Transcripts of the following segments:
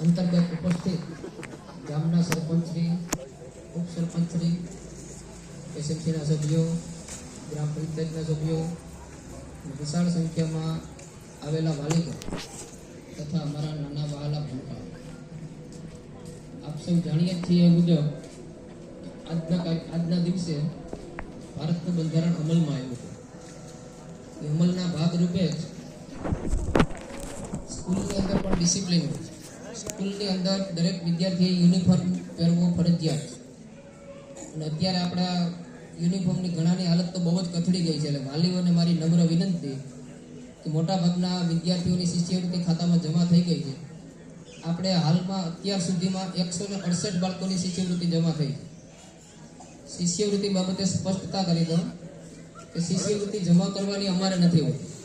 અંતર્ગત ઉપસ્થિત ગામના સરપંચશ્રી ઉપસરપંચશ્રી એસએમસીના સભ્યો ગ્રામ પંચાયતના સભ્યો અને વિશાળ સંખ્યામાં આવેલા વાલીકો તથા અમારા નાના વહાલા ભૂલકાઓ આપ સૌ જાણીએ જ છીએ એ મુજબ આજના કા- આજના દિવસે ભારતનું બંધારણ અમલમાં આવ્યું છે એ અમલના ભાગરૂપે જ સ્કૂલની અંદર પણ ડિસિપ્લિન હોય છે સ્કૂલની અંદર દરેક વિદ્યાર્થીએ યુનિફોર્મ પહેરવો ફરજિયાત. અને અત્યારે આપણા યુનિફોર્મની ઘણાની હાલત તો બહુ જ કથળી ગઈ છે. એટલે વાલીઓને મારી નમ્ર વિનંતી કે મોટાભાગના વિદ્યાર્થીઓની શિષ્યવૃત્તિ ખાતામાં જમા થઈ ગઈ છે. આપણે હાલમાં અત્યાર સુધીમાં એકસો ને અડસઠ બાળકોની શિષ્યવૃત્તિ જમા થઈ શિષ્યવૃત્તિ બાબતે સ્પષ્ટતા કરી દઉં કે શિષ્યવૃત્તિ જમા કરવાની અમારે નથી હોતી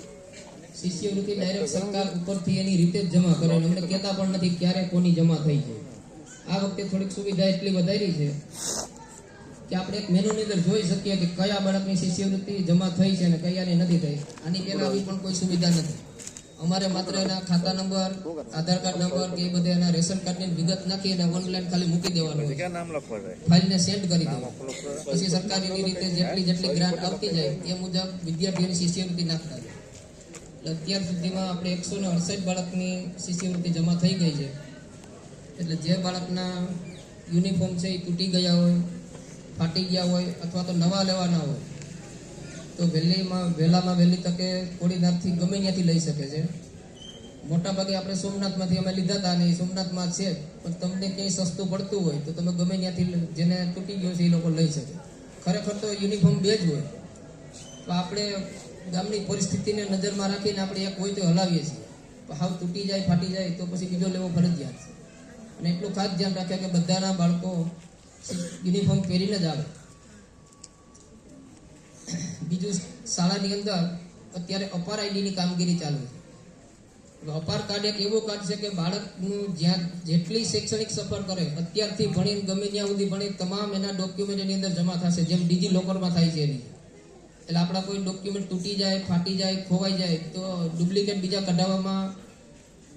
શિષ્યવૃત્તિ ડાયરેક્ટ સરકાર ઉપરથી એની રીતે જ જમા કરે અમને કહેતા પણ નથી ક્યારે કોની જમા થઈ છે. આ વખતે થોડીક સુવિધા એટલી વધારી છે કે આપણે એક મેનુની અંદર જોઈ શકીએ કે કયા બાળકની શિષ્યવૃત્તિ જમા થઈ છે અને કયાની નથી થઈ. આની પહેલા આવી પણ કોઈ સુવિધા નથી. અમારે માત્ર એના ખાતા નંબર આધાર કાર્ડ નંબર કે એ બધે એના રેશન કાર્ડની વિગત નાખી અને ઓનલાઈન ખાલી મૂકી દેવાનું ફાઇલને સેન્ડ કરી દેવાનું. પછી સરકારની રીતે જેટલી જેટલી ગ્રાન્ટ આવતી જાય એ મુજબ વિદ્યાર્થીઓની શિષ્યવૃત્તિ નાખતા. અત્યાર સુધીમાં આપણે એકસો ને અડસઠ બાળકની શિષ્યવૃત્તિ જમા થઈ ગઈ છે. એટલે જે બાળકના યુનિફોર્મ છે એ તૂટી ગયા હોય, ફાટી ગયા હોય અથવા તો નવા લેવાના હોય, તો વહેલીમાં, વહેલામાં વહેલી તકે કોડીનારથી ગમે ત્યાંથી લઈ શકે છે. મોટાભાગે આપણે સોમનાથમાંથી અમે લીધા હતા અને એ સોમનાથમાં છે, પણ તમને ક્યાંય સસ્તું પડતું હોય તો તમે ગમે ત્યાંથી જેને તૂટી ગયો છે એ લોકો લઈ શકે. ખરેખર તો યુનિફોર્મ બે જ હોય. તો આપણે ગામની પરિસ્થિતિને નજરમાં રાખીને આપણે એક હોય તો હલાવીએ છીએ. હાવ તૂટી જાય, ફાટી જાય, તો પછી બીજો લેવો ફરજિયાત છે. અને એટલું ખાસ ધ્યાન રાખ્યા કે બધાના બાળકો યુનિફોર્મ પહેરીને જ આવે. બીજું શાળાની અંદર અત્યારે અપાર આઈડીની કામગીરી ચાલુ છે. અપાર કાર્ડ એક એવો કાર્ડ છે કે બાળકનું જ્યાં જેટલી શૈક્ષણિક સફર કરે, અત્યારથી ભણીને ગમે ત્યાં સુધી ભણી, તમામ એના ડોક્યુમેન્ટ એની અંદર જમા થશે, જેમ ડીજી લોકરમાં થાય છે એની. એટલે આપણા કોઈ ડોક્યુમેન્ટ તૂટી જાય, ફાટી જાય, ખોવાઈ જાય, તો ડુપ્લિકેટ બીજા કઢાવવામાં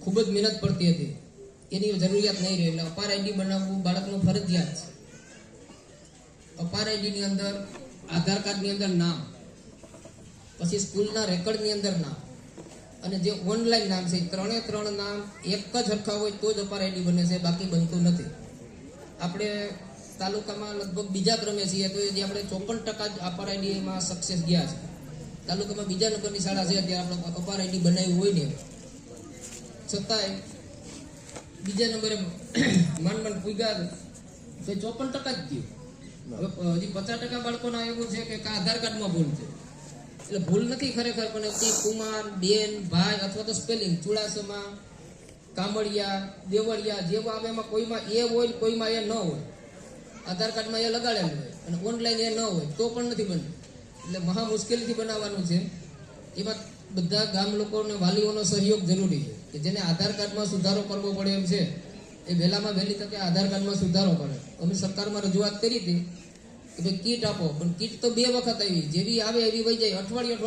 ખૂબ જ મહેનત પડતી હતી. એની જરૂરિયાત નહીં રહે. એટલે અપાર આઈડી બનાવવું બાળકનું ફરજિયાત છે. અપાર આઈડીની અંદર આધાર કાર્ડની અંદર નામ, પછી સ્કૂલના રેકોર્ડની અંદર નામ, અને જે ઓનલાઈન નામ છે ત્રણે ત્રણ નામ એક જ સરખા હોય તો જ અપાર આઈડી બને છે, બાકી બનતું નથી. આપણે તાલુકામાં લગભગ બીજા ક્રમે છીએ, તો જે આપણે ચોપન ટકા જ અપાર આઈડીમાં સક્સેસ ગયા છે. તાલુકામાં બીજા નંબરની શાળા છે ત્યાં આપણે અપાર આઈડી બનાવી હોય ને. છતાંય બીજા નંબરે મન મન પૂગ્યા તો ચોપન ટકા જ થયું હવે હજી પચાસ ટકા બાળકોના એવું છે કે આધાર કાર્ડમાં ભૂલ છે. એટલે ભૂલ નથી ખરેખર, પણ તે કુમાર, બેન, ભાઈ અથવા તો સ્પેલિંગ ચુડાસમા, કામળિયા, દેવળિયા, જેવા આવે એમાં કોઈમાં એ હોય કોઈમાં એ ન હોય. આધાર કાર્ડમાં એ લગાડેલું હોય અને ઓનલાઈન એ ન હોય તો પણ નથી બનતું. એટલે મહા મુશ્કેલીથી બનાવવાનું છે. એમાં બધા ગામ લોકોને, વાલીઓનો સહયોગ જરૂરી છે કે જેને આધાર કાર્ડમાં સુધારો કરવો પડે એમ છે, એ વહેલામાં વહેલી તકે આધાર કાર્ડમાં સુધારો કરે. અમે સરકારમાં રજૂઆત કરી હતી કે ભાઈ કીટ આપો, પણ કીટ તો બે વખત આવી. જેવી આવે એવી વહી જાય અઠવાડિયે